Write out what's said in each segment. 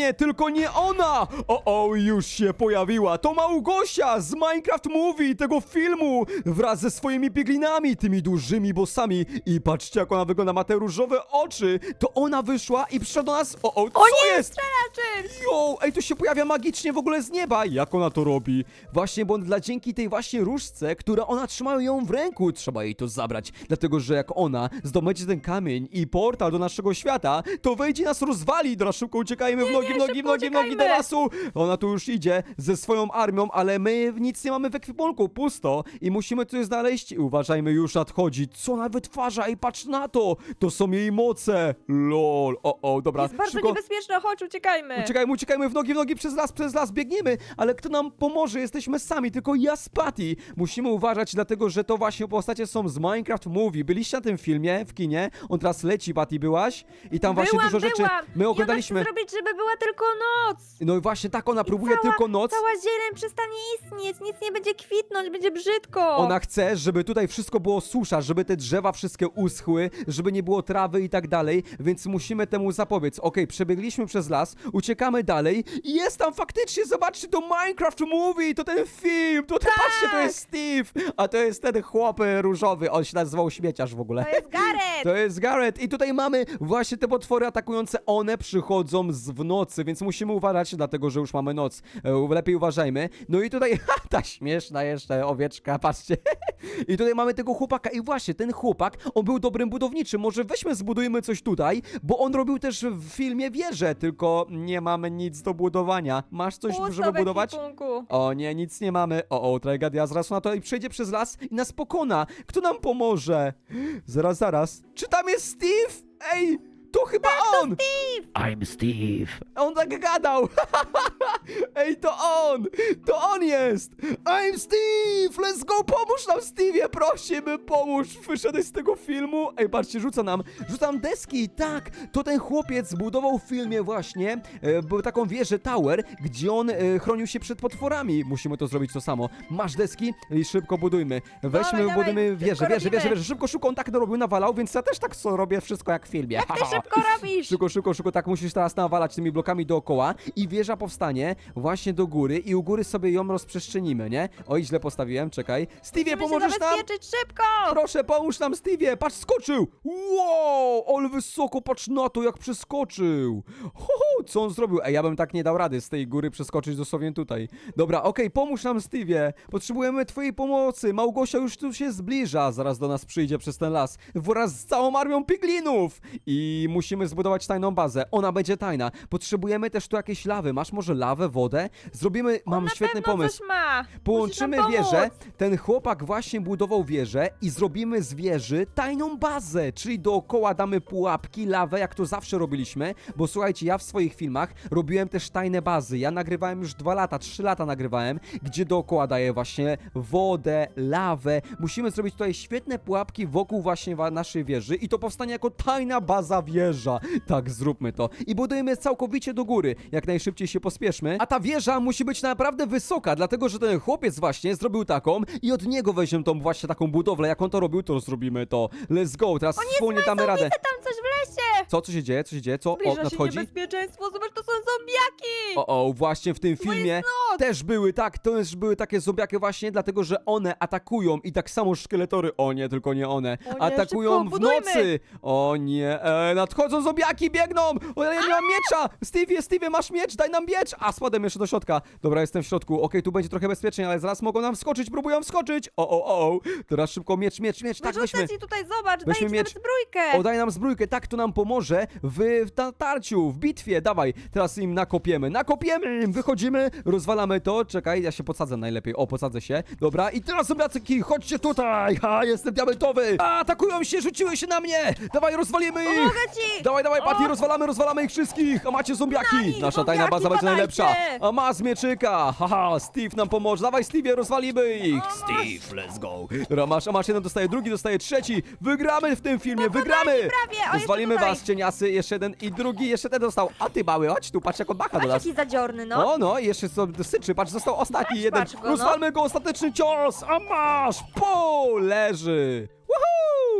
nie, tylko nie ona! O, o, już się pojawiła. To Małgosia z Minecraft Movie, tego filmu, wraz ze swoimi piglinami, tymi dużymi bossami. I patrzcie, jak ona wygląda, ma te różowe oczy. To ona wyszła i przyszła do nas. O, o, co O nie, jest? strzela czymś! Jo, ej, tu się pojawia magicznie w ogóle z nieba. Jak ona to robi? Właśnie, bo dla dzięki tej właśnie różdżce, która ona trzyma ją w ręku, trzeba jej to zabrać. Dlatego, że jak ona zdobędzie ten kamień i portal do naszego świata, to wejdzie i nas rozwali. Dobra, szybko uciekajmy w nogi, nie, w nogi, w szybko nogi, w nogi do uciekajmy. lasu. Ona tu już idzie ze swoją armią, ale my nic nie mamy w ekwipunku, pusto. I musimy coś znaleźć. I uważajmy, już nadchodzi. Co ona wytwarza? I patrz na to! To są jej moce. Lol. O, o, dobra. Jest bardzo szybko. niebezpieczne, chodź, uciekajmy! Uciekajmy, uciekajmy w nogi, w nogi, przez las, przez las, biegniemy, ale kto nam pomoże? Jesteśmy sami, tylko ja z Patty. Musimy uważać, dlatego że to właśnie postacie są z Minecraft Movie. Byliście na tym filmie w kinie? On teraz leci, Patty, byłaś? I tam właśnie byłam, dużo rzeczy byłam. my I oglądaliśmy. ona chce zrobić, żeby była tylko noc! No i właśnie tak, ona próbuje cała, tylko noc. Cała zieleń przestanie istnieć, nic nie będzie kwitnąć, będzie brzydko! Ona chce, żeby tutaj wszystko było susza, żeby te drzewa wszystkie uschły, żeby nie było trawy i tak dalej, więc musimy temu zapobiec. Okej, przebiegliśmy przez las, uciekamy dalej i jest tam faktycznie, zobaczcie, to Minecraft Movie, to ten film, to ten, patrzcie, to jest Steve, a to jest ten chłop e, różowy, on się nazywał śmieciarz w ogóle. To jest Gareth! To jest Garrett i tutaj mamy właśnie te potwory atakujące, one przychodzą z w nocy, więc musimy uważać, dlatego że już mamy noc. E, Lepiej uważajmy. No i tutaj, ha, ta śmieszna jeszcze owieczka, patrzcie. I tutaj mamy tego chłopaka i właśnie ten chłopak, on był dobrym budowniczym, może weźmy zbudujmy coś tutaj, bo on robił też w filmie wieżę, tylko nie mamy nic do budowania. Masz coś, Pusto żeby w budować? ekwipunku. O nie, nic nie mamy. O, o, tragedia. Zaraz ona tutaj przejdzie przez las i nas pokona. Kto nam pomoże? Zaraz, zaraz. Czy tam jest Steve? Ej, to chyba on! I'm Steve. On tak gadał! Ej, to on! To on jest! I'm Steve! Let's go! Pomóż nam, Steve! Prosimy, pomóż! Wyszedłeś z tego filmu? Ej, patrzcie, rzuca nam, rzuca nam deski! Tak! To ten chłopiec zbudował w filmie właśnie e, był taką wieżę Tower, gdzie on e, chronił się przed potworami. Musimy to zrobić to samo. Masz deski i szybko budujmy. Weźmy, Dawaj, dawaj, budujmy szybko wieżę, wieżę, robimy. wieżę, wieżę. Szybko, szybko, on tak robił, nawalał, więc ja też tak so robię wszystko jak w filmie. Jak ty szybko robisz? Szybko, szybko, szybko, tak musisz teraz nawalać tymi blokami dookoła i wieża powstanie właśnie do góry i u góry sobie ją rozprzestrzenimy, nie? Oj, źle postawiłem, czekaj. Stevie, Musimy się pomożesz nam? zabezpieczyć szybko! Proszę, pomóż nam, Stevie! Patrz, skoczył! Wow, ale wysoko, patrz na to, jak przeskoczył! Ho, ho, co on zrobił? Ej, ja bym tak nie dał rady z tej góry przeskoczyć dosłownie tutaj. Dobra, okej, pomóż nam, Stevie! Potrzebujemy twojej pomocy! Małgosia już tu się zbliża, zaraz do nas przyjdzie przez ten las, wraz z całą armią piglinów! I musimy zbudować tajną bazę, ona będzie tajna. Potrzebujemy też tu jakieś lawy, masz może lawę, wodę? Zrobimy, mam na świetny pewno pomysł. Coś ma. Połączymy Musisz nam wieżę. pomóc. Ten chłopak właśnie budował wieżę i zrobimy z wieży tajną bazę, czyli dookoła damy pułapki, lawę, jak to zawsze robiliśmy, bo słuchajcie, ja w swoich filmach robiłem też tajne bazy. Ja nagrywałem już dwa lata, trzy lata nagrywałem, gdzie dookoła daję właśnie wodę, lawę. Musimy zrobić tutaj świetne pułapki wokół właśnie wa- naszej wieży i to powstanie jako tajna baza wieża. Tak, zróbmy to. I budujemy całkowicie do góry. Jak najszybciej się pospieszmy. A ta wieża musi być naprawdę wysoka, dlatego że ten chłopiec właśnie zrobił taką i od niego weźmiemy tą właśnie taką budowlę. Jak on to robił, to zrobimy to. Let's go, teraz wspólnie damy radę. Widzę tam coś w lesie! Co, co się dzieje? Co się dzieje? Co? O, Zbliża się nadchodzi? niebezpieczeństwo, zobacz, to są zombiaki! O, o, właśnie w tym filmie! Też były, tak, to też były takie zombiaki właśnie, dlatego że one atakują i tak samo szkieletory, o nie, tylko nie one, O nie, atakują szybko, w budujmy! nocy. O nie, e, nadchodzą zombiaki, biegną! O, ja nie mam miecza! Stevie, Stevie, masz miecz, daj nam miecz! A, spadłem jeszcze do środka. Dobra, jestem w środku, okej, tu będzie trochę bezpiecznie, ale zaraz mogą nam wskoczyć, próbują wskoczyć! O, o, o, o. teraz szybko miecz, miecz, miecz, tak, Wyrzucę weźmy. ci tutaj, zobacz, Weźmy daję ci miecz. nawet! O, daj nam zbrójkę, tak to nam pomoże w, w natarciu, w bitwie, dawaj, teraz im nakopiemy, nakopiemy im, wychodzimy, rozwalamy to, czekaj, ja się podsadzę najlepiej, o, podsadzę się, dobra, i teraz zombiacyki, chodźcie tutaj, ha, jestem diamentowy, a, atakują się, rzuciły się na mnie, dawaj, rozwalimy ich, Pomogę ci! dawaj, dawaj, Patty, rozwalamy, rozwalamy ich wszystkich, a macie zombiaki, Na nich, nasza tajna zombiaki baza będzie najlepsza, badajcie! a ma z mieczyka, haha, Steve nam pomoże, dawaj, Steve, rozwalimy ich, O, Steve, let's go, dobra, masz, a masz jeden dostaje, drugi dostaje, trzeci, wygramy w tym filmie, wygramy, prawie, o, Rozwalimy was, cieniasy, jeszcze jeden i drugi, jeszcze ten dostał. A ty mały, chodź tu, patrz jak on macha do Patrz nas. jaki zadziorny, no! O no, i jeszcze co syczy, patrz, został ostatni Patrz, jeden. patrz go, no. Rozwalmy go, ostateczny cios, a masz, po, leży.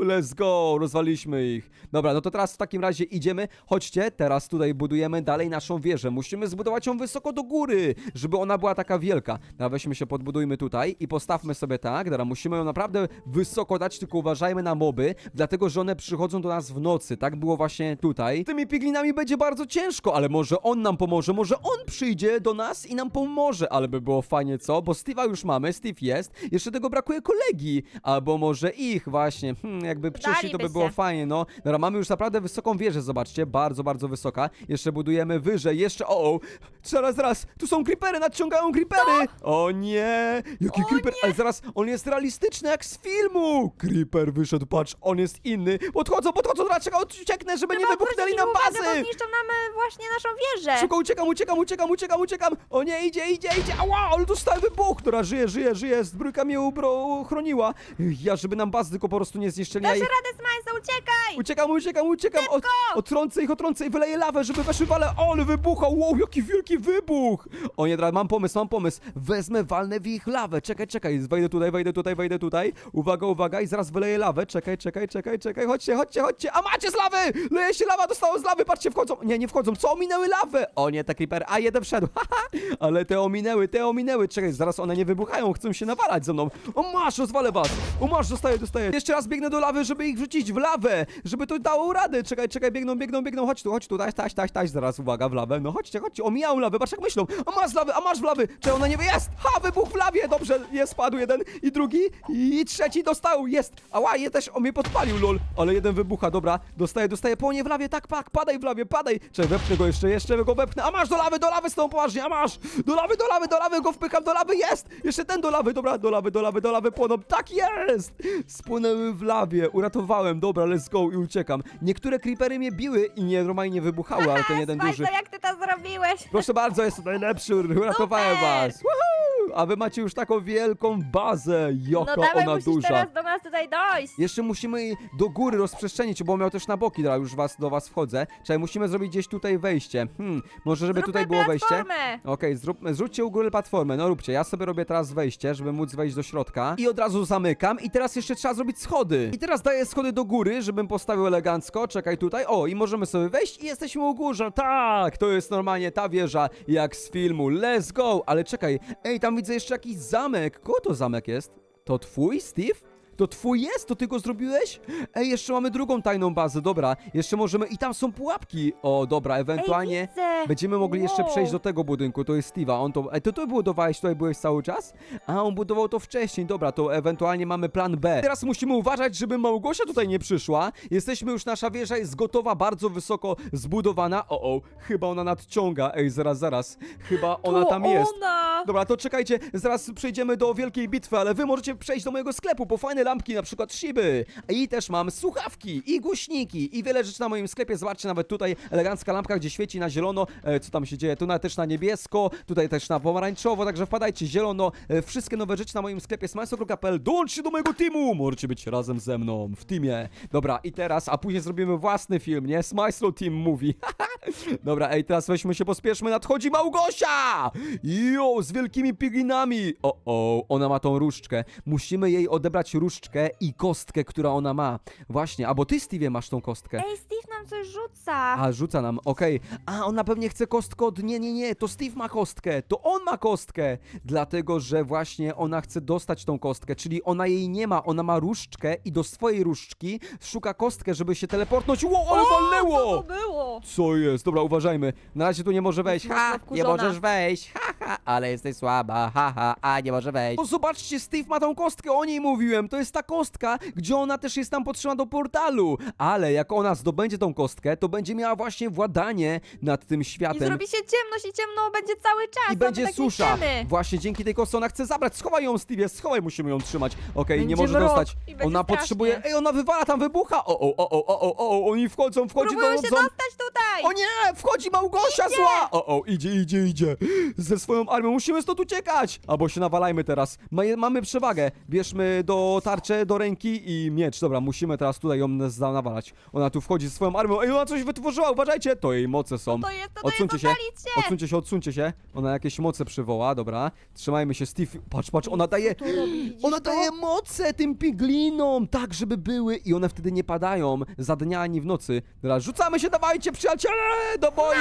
Let's go, rozwaliliśmy ich. Dobra, no to teraz w takim razie idziemy. Chodźcie, teraz tutaj budujemy dalej naszą wieżę. Musimy zbudować ją wysoko do góry, żeby ona była taka wielka. Dobra, weźmy się, podbudujmy tutaj i postawmy sobie tak. Dobra, musimy ją naprawdę wysoko dać, tylko uważajmy na moby, dlatego, że one przychodzą do nas w nocy. Tak było właśnie tutaj. Z tymi piglinami będzie bardzo ciężko, ale może on nam pomoże, może on przyjdzie do nas i nam pomoże, ale by było fajnie, co? Bo Steve'a już mamy, Steve jest, jeszcze tego brakuje kolegi, albo może ich właśnie, hmm, jakby przyszli, to by Daliby było się. fajnie, no. Dobra, mamy już naprawdę wysoką wieżę, zobaczcie, bardzo, bardzo wysoka. Jeszcze budujemy wyżej, jeszcze, o, o, zaraz, zaraz, tu są creepery, nadciągają creepery! O nie, jaki O creeper, ale zaraz, on jest realistyczny jak z filmu! Creeper wyszedł, patrz, on jest inny, podchodzą, podchodzą, dobra, czekaj, ucieknę, żeby nie wybuchnęli nam bazy! Zniszczą nam e, właśnie naszą wieżę. Szybko uciekam, uciekam, uciekam, uciekam, uciekam! O nie, idzie, idzie, idzie! Ała, ale dostałem wybuch! Która żyje, żyje, żyje, zbrójka mnie ubro, chroniła. Ja, żeby nam bazy tylko po prostu nie zniszczyli. Ja Dasz ich... radę, Smajsa, uciekaj! Uciekam, uciekam, uciekam! Od, otrącę ich, otrącę i wyleję lawę, żeby weszły wale. O, ale wybuchał! Wow, jaki wielki wybuch! O nie, mam pomysł, mam pomysł. Wezmę, walnę w ich lawę. Czekaj, czekaj, wejdę tutaj, wejdę tutaj, wejdę tutaj. Uwaga, uwaga i zaraz wyleję lawę. Czekaj, czekaj, czekaj, czekaj. Chodźcie, chodźcie, chodźcie. A macie z lawy! Leje się lawa, dostało z lawy, patrzcie, wchodzą. Nie, nie wchodzą. Co, ominęły lawę? O nie, te creeper. A, jeden wszedł. Ale te ominęły, te ominęły. Czekaj, zaraz one nie wybuchają, chcą się nawalać ze mną. O masz, rozwalę was. O masz, dostaję, dostaję. Jeszcze raz biegnę do lawy, żeby ich wrzucić w lawę, żeby to dało radę. Czekaj, czekaj, biegną, biegną, biegną. Chodź tu, chodź tu, taś, taś, taś, taś. Zaraz, uwaga, w lawę. No chodźcie, chodźcie. Omijają lawę, patrz jak myślą. A masz lawy, a masz w lawy. Czy ona nie wie? Jest! Ha, wybuch w lawie. Dobrze, jest, spadł jeden i drugi i trzeci dostał. Jest. Ała, je też, on mnie podpalił, lol. Ale jeden wybucha, dobra. Dostaję, dostaję po nie w lawie, tak, pak, padaj w lawie, padaj. Czekaj, wepchnę go jeszcze, jeszcze go wepchnę. A masz do lawy, do lawy z tą poważnie, a masz! Do lawy, do lawy, do lawy go wpycham, do lawy, jest! Jeszcze ten do lawy, dobra, do lawy, do lawy, do lawy płoną. Tak jest! Spłynęły w lawie, uratowałem, dobra, let's go i uciekam. Niektóre creepery mnie biły i nie normalnie wybuchały, ale ten jeden duży. Smajsa, jak ty to zrobiłeś? Proszę bardzo, jestem najlepszy, uratowałem was. Woohoo! A wy macie już taką wielką bazę, No jaka dawaj, ona musisz duża. teraz do nas tutaj dojść. Jeszcze musimy do góry rozprzestrzenić, bo miał też na boki, dobra, już was, do was wchodzę. Czyli musimy zrobić gdzieś tutaj wejście. Hmm, może żeby Zróbmy tutaj było wejście? platformę. Okej, zróbmy, zróbcie u góry platformę, no róbcie. Ja sobie robię teraz wejście, żeby móc wejść do środka. I od razu zamykam i teraz jeszcze trzeba zrobić schody. I teraz daję schody do góry, żebym postawił elegancko. Czekaj tutaj, o i możemy sobie wejść i jesteśmy u górze. Tak, to jest normalnie ta wieża jak z filmu. Let's go! Ale czekaj, ej, tam widzę jeszcze jakiś zamek. Kogo to zamek jest? To twój, Steve? To twój jest? To ty go zrobiłeś? Ej, jeszcze mamy drugą tajną bazę, dobra. Jeszcze możemy... I tam są pułapki. O, dobra, ewentualnie... Widzę. Będziemy mogli jeszcze Wow. przejść do tego budynku, to jest Steve'a, on to... Ej, to ty budowałeś, tutaj byłeś cały czas? A, on budował to wcześniej, dobra, to ewentualnie mamy plan B. Teraz musimy uważać, żeby Małgosia tutaj nie przyszła. Jesteśmy już, nasza wieża jest gotowa, bardzo wysoko zbudowana. O, o, chyba ona nadciąga. Ej, zaraz, zaraz. Chyba ona To tam jest. Ona. Dobra, to czekajcie, zaraz przejdziemy do wielkiej bitwy, ale wy możecie przejść do mojego sklepu po fajne lampki, na przykład Shiby. I też mam słuchawki i głośniki i wiele rzeczy na moim sklepie. Zobaczcie, nawet tutaj elegancka lampka, gdzie świeci na zielono. E, co tam się dzieje? Tu na, też na niebiesko, tutaj też na pomarańczowo, także wpadajcie, zielono. E, wszystkie nowe rzeczy na moim sklepie smajso.pl. Dołączcie do mojego teamu! Możecie być razem ze mną w teamie. Dobra, i teraz, a później zrobimy własny film, nie? Smajslo Team Movie. Dobra, ej, teraz weźmy się, pospieszmy, nadchodzi Małgosia! Jo, z wielkimi piglinami! O, o, ona ma tą różdżkę. Musimy jej odebrać różdżkę i kostkę, która ona ma. Właśnie, albo ty, Stevie, masz tą kostkę. Ej, Steve nam coś rzuca. A, rzuca nam, okej. A, ona pewnie chce kostkę od... Nie, nie, nie, to Steve ma kostkę, to on ma kostkę. Dlatego, że właśnie ona chce dostać tą kostkę, czyli ona jej nie ma, ona ma różdżkę i do swojej różdżki szuka kostkę, żeby się teleportnąć. Ło, ale walnęło! co to było? Co jest? Dobra, uważajmy. Na razie tu nie może wejść. Ha, nie wkurzona. możesz wejść. Ha, ha, ale jesteś słaba. Ha, ha, a nie może wejść. O, zobaczcie, Steve ma tą kostkę, o niej mówiłem. To jest ta kostka, gdzie ona też jest tam potrzebna do portalu. Ale jak ona zdobędzie tą kostkę, to będzie miała właśnie władanie nad tym I światem. zrobi się ciemność i ciemno będzie cały czas. I a my będzie tak susza. niszczymy. Właśnie dzięki tej kostce ona chce zabrać. Schowaj ją, Steve, schowaj, musimy ją trzymać. Okej, nie Będzie może mrok dostać. i będzie Ona strasznie. potrzebuje. Ej, ona wywala, tam wybucha. O, o, o, o, o, o, o, oni wchodzą, wchodzi Próbują do się dostać tutaj. o nie! Wchodzi Małgosia zła! O, o, idzie, idzie, idzie. Ze swoją armią. Musimy stąd uciekać! Albo się nawalajmy teraz. Ma, mamy przewagę. Bierzmy do tarczę, do ręki i miecz. Dobra, musimy teraz tutaj ją nawalać. Ona tu wchodzi ze swoją swoją armią. Ej, ona coś wytworzyła, uważajcie! To jej moce są. To jest, to, to Odsuńcie jest, się. odpalić się! Odsuńcie się, odsuńcie się. Ona jakieś moce przywoła, dobra. Trzymajmy się, Steve. Patrz, patrz, ona daje... Co tu robi, widzisz Ona to? daje moce tym piglinom, tak, żeby były i one wtedy nie padają za dnia ani w nocy. Dobra, rzucamy się, dawajcie, przyjaciele, do boju!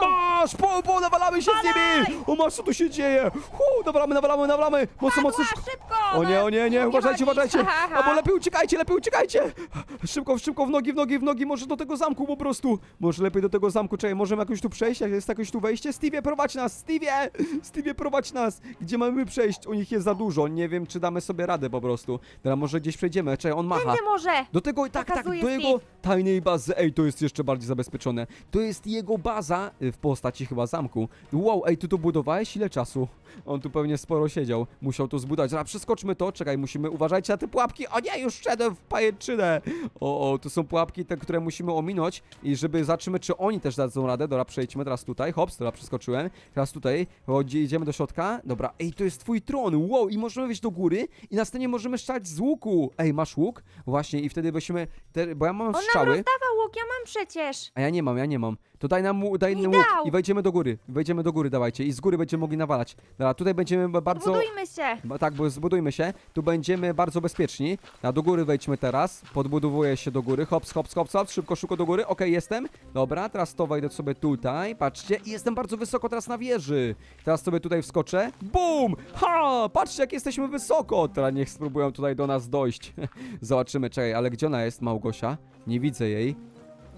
Masz, po, po, nawalamy się z nimi! O, masz, co tu się dzieje? Hu, nawalamy, nawalamy, nawalamy! Mocno, mocno, Padła, szybko! szybko! O nie, o nie, nie, no, uważajcie, uważajcie! Albo lepiej uciekajcie, lepiej uciekajcie! Szybko, szybko, w nogi, w nogi, w nogi, może do tego zamku po prostu. Może lepiej do tego zamku, czekaj, możemy jakoś tu przejść, jak jest jakoś tu wejście? Stevie, prowadź nas, Stevie! Stevie, prowadź nas! Gdzie mamy przejść? U nich jest za dużo, nie wiem, czy damy sobie radę po prostu. Teraz może gdzieś przejdziemy, czekaj, on macha. Tędy może! Do tego, tak, tak, Pokazuje do Steve. jego tajnej bazy. Ej, to jest jeszcze bardziej zabezpieczone. To jest jego baza y, w postaci chyba zamku. Wow, ej, ty to budowałeś? Ile czasu? On tu pewnie sporo siedział. Musiał to zbudować. Dobra, przeskoczmy to. Czekaj, musimy, uważajcie na te pułapki. O nie, już wszedłem w pajęczynę. O, o, to są pułapki te, które musimy ominąć i żeby zobaczymy, czy oni też dadzą radę. Dobra, przejdźmy teraz tutaj. Hops, dobra, przeskoczyłem. Teraz tutaj. Gdzie idziemy do środka. Dobra, ej, to jest twój tron. Wow, i możemy wejść do góry i następnie możemy strzelać z łuku. Ej, masz łuk? Właśnie, i wtedy weźmy, te, bo ja mam On nam strzały. rozdawał łuk, ja mam przecież! A ja nie mam, ja nie mam. To daj nam daj nam łuk dał. i wejdziemy do góry. Wejdziemy do góry, dawajcie. I z góry będziemy mogli nawalać. Dobra, tutaj będziemy ba- bardzo... Budujmy się! Bo tak, bo zbudujmy się. Tu będziemy bardzo bezpieczni. A do góry wejdźmy teraz. Podbudowuję się do góry. Hops, hops, hops, hops. Szybko, szybko do góry. Okej, jestem. Dobra, teraz to wejdę sobie tutaj. Patrzcie. I jestem bardzo wysoko teraz na wieży. Teraz sobie tutaj wskoczę. Bum! Ha! Patrzcie, jak jesteśmy wysoko. Teraz niech spróbują tutaj do nas dojść. Zobaczymy. Czekaj, ale gdzie ona jest, Małgosia? Nie widzę jej.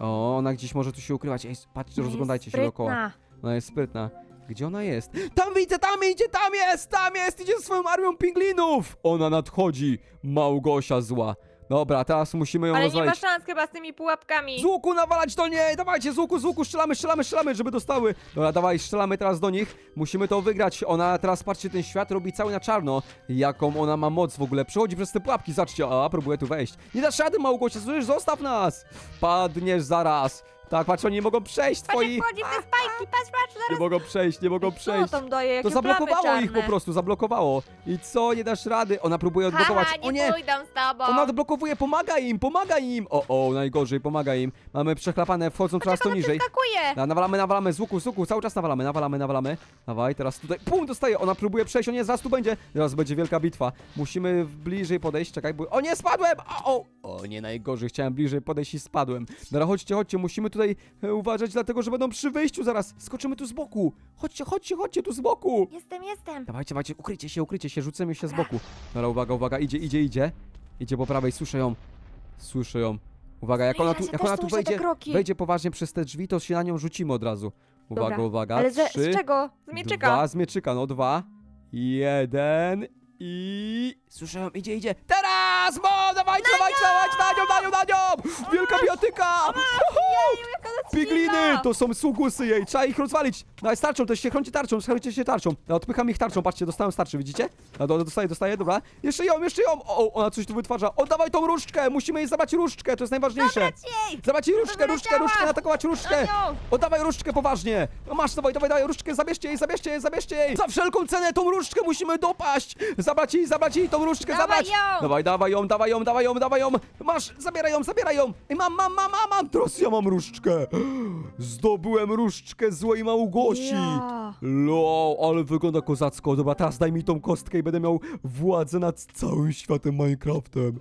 O, ona gdzieś może tu się ukrywać. Ej, patrzcie, rozglądajcie się dookoła. Sprytna. Ona jest sprytna. Gdzie ona jest? Tam widzę, tam idzie, tam jest, tam jest, idzie ze swoją armią pinglinów! Ona nadchodzi, Małgosia zła. Dobra, teraz musimy ją Ale nie ma rozwalić. szans chyba z tymi pułapkami! Z łuku nawalać do niej! Dawajcie, z łuku, z łuku, strzelamy, strzelamy, strzelamy, żeby dostały. Dobra, dawaj, strzelamy teraz do nich. Musimy to wygrać. Ona teraz, patrzcie, ten świat robi cały na czarno. Jaką ona ma moc w ogóle. Przechodzi przez te pułapki, zobaczcie. A, próbuje tu wejść. Nie dasz rady, Małgosia, słyszysz? Zostaw nas! Padniesz zaraz. Tak, patrz, oni nie mogą przejść, Patrz twoi... jak wchodzi w te spajki, patrz, patrz, Nie zaraz! mogą przejść, nie mogą Co przejść. tam daje, jakie To zablokowało plamy ich po czarne. prostu, zablokowało. I co, nie dasz rady? Ona próbuje odblokować. Haha, o nie, nie! pójdą z tobą! Ona odblokowuje, pomaga im, pomaga im! O, o, najgorzej, pomaga im. Mamy przechlapane, wchodzą coraz to niżej. przeskakuje! Na, nawalamy, nawalamy, z łuku, z łuku, cały czas nawalamy, nawalamy, nawalamy. Dawaj, teraz tutaj, pum, dostaje, ona próbuje przejść, o nie, zaraz tu będzie. Teraz będzie wielka bitwa. Musimy bliżej podejść, czekaj, bo... O nie, spadłem! O, o, o nie, najgorzej, chciałem bliżej podejść i spadłem. Dobra, chodźcie, chodźcie, musimy tutaj e, uważać, dlatego, że będą przy wyjściu zaraz. Skoczymy tu z boku. Chodźcie, chodźcie, chodźcie tu z boku. Jestem, jestem! Dawajcie, dawajcie, ukryjcie się, ukryjcie się, rzucimy się z boku. Dobra, uwaga, uwaga, idzie, idzie, idzie. Idzie po prawej, słyszę ją. Słyszę ją. Uwaga, jak ona tu, Ja jak też ona tu słyszę te wejdzie, kroki. wejdzie poważnie przez te drzwi, to się na nią rzucimy od razu. Uwaga, Dobra, uwaga. Ale ze, Trzy, z czego? Z mieczyka! Dwa z mieczyka, no dwa. Jeden i... Słyszę ją, idzie, idzie. Teraz! Bo, dawajcie, dawajcie, dawajcie, na nią, na nią, na nią! Wielka jaka ona Pigliny! To są sługusy jej, trzeba ich rozwalić! No jest tarczą, to się chroncie tarczą, chroncie się tarczą. Ja odpycham ich tarczą, patrzcie, dostałem z tarczy, widzicie? No, do, dostaję, dostaję, dobra. Jeszcze ją, jeszcze ją! O, ona coś tu wytwarza. Oddawaj tą różdżkę, musimy jej zabrać różdżkę, to jest najważniejsze. Jej! Zabrać jej różdżkę, różdżkę, wyleciała! różdżkę, atakować różdżkę! Na nią! Oddawaj różdżkę poważnie! No masz, dawaj, dawaj, dawaj, różdżkę, zabierzcie jej, zabierzcie jej, zabierzcie jej! Za wszelką cenę tą różdżkę musimy dopaść! Zabrać jej, zabrać jej tą różdżkę, Dawaj zabrać! ją! Dawaj, dawaj ją, dawaj ją, dawaj ją, dawaj ją! Masz, zabieraj ją, zabieraj ją! Mam, mam, mam, mam, mam! Teraz ja mam różdżkę! Zdobyłem różdżkę złej Małgosi! Ja. Lo, ale wygląda kozacko. Dobra, teraz daj mi tą kostkę i będę miał władzę nad całym światem Minecraftem.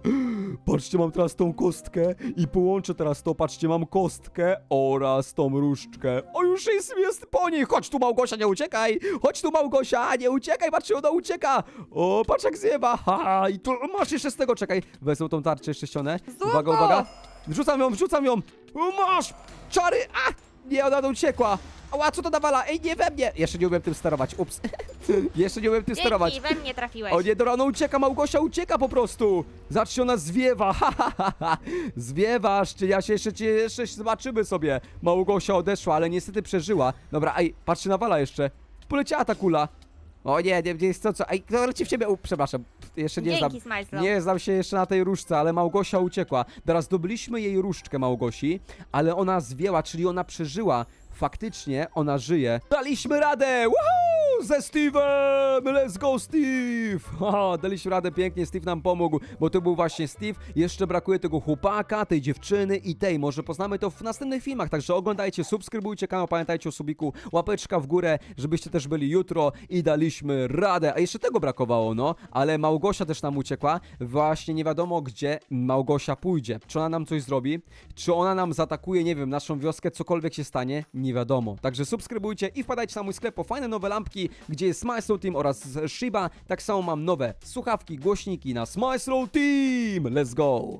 Patrzcie, mam teraz tą kostkę i połączę teraz to. Patrzcie, mam kostkę oraz tą różdżkę. O, już jest, jest po niej. Chodź tu, Małgosia, nie uciekaj. Chodź tu, Małgosia, nie uciekaj. Patrzcie, ona ucieka. O, patrz jak zjewa. Ha, i tu masz jeszcze z tego, czekaj. Wezmę tą tarczę jeszcze ścianę. Uwaga, uwaga. Wrzucam ją, wrzucam ją. O, masz! Czary! A! Nie, ona uciekła. Ała, co to nawala? Ej, nie we mnie! Jeszcze nie umiem tym sterować, ups. Jeszcze nie umiem tym sterować. Dzięki, we mnie trafiłeś. O nie, dobra, ona ucieka, Małgosia ucieka po prostu! Zobaczcie, ona zwiewa, ha, ha, ha, ha. Zwiewasz, czy ja się jeszcze, cię jeszcze zobaczymy sobie. Małgosia odeszła, ale niestety przeżyła. Dobra, ej, patrzcie, nawala jeszcze. Poleciała ta kula. O nie, nie, nie jest to co, ej, to leci w ciebie, u, przepraszam, jeszcze nie znam. Dzięki, Smajslow. Nie znam się jeszcze na tej różdżce, ale Małgosia uciekła. Teraz zdobyliśmy jej różdżkę Małgosi, ale ona zwięła, czyli ona przeżyła. Faktycznie ona żyje. Daliśmy radę! Woohoo! Ze Steve'em! Let's go, Steve! Haha, daliśmy radę pięknie, Steve nam pomógł, bo to był właśnie Steve. Jeszcze brakuje tego chłopaka, tej dziewczyny i tej. Może poznamy to w następnych filmach, także oglądajcie, subskrybujcie kanał, pamiętajcie o subiku, łapeczka w górę, żebyście też byli jutro i daliśmy radę. A jeszcze tego brakowało, no, ale Małgosia też nam uciekła. Właśnie nie wiadomo, gdzie Małgosia pójdzie. Czy ona nam coś zrobi? Czy ona nam zaatakuje, nie wiem, naszą wioskę, cokolwiek się stanie? Nie wiadomo. Także subskrybujcie i wpadajcie na mój sklep po fajne nowe lampki, gdzie jest Smile Team oraz Shiba. Tak samo mam nowe słuchawki, głośniki na Smile Team. Let's go!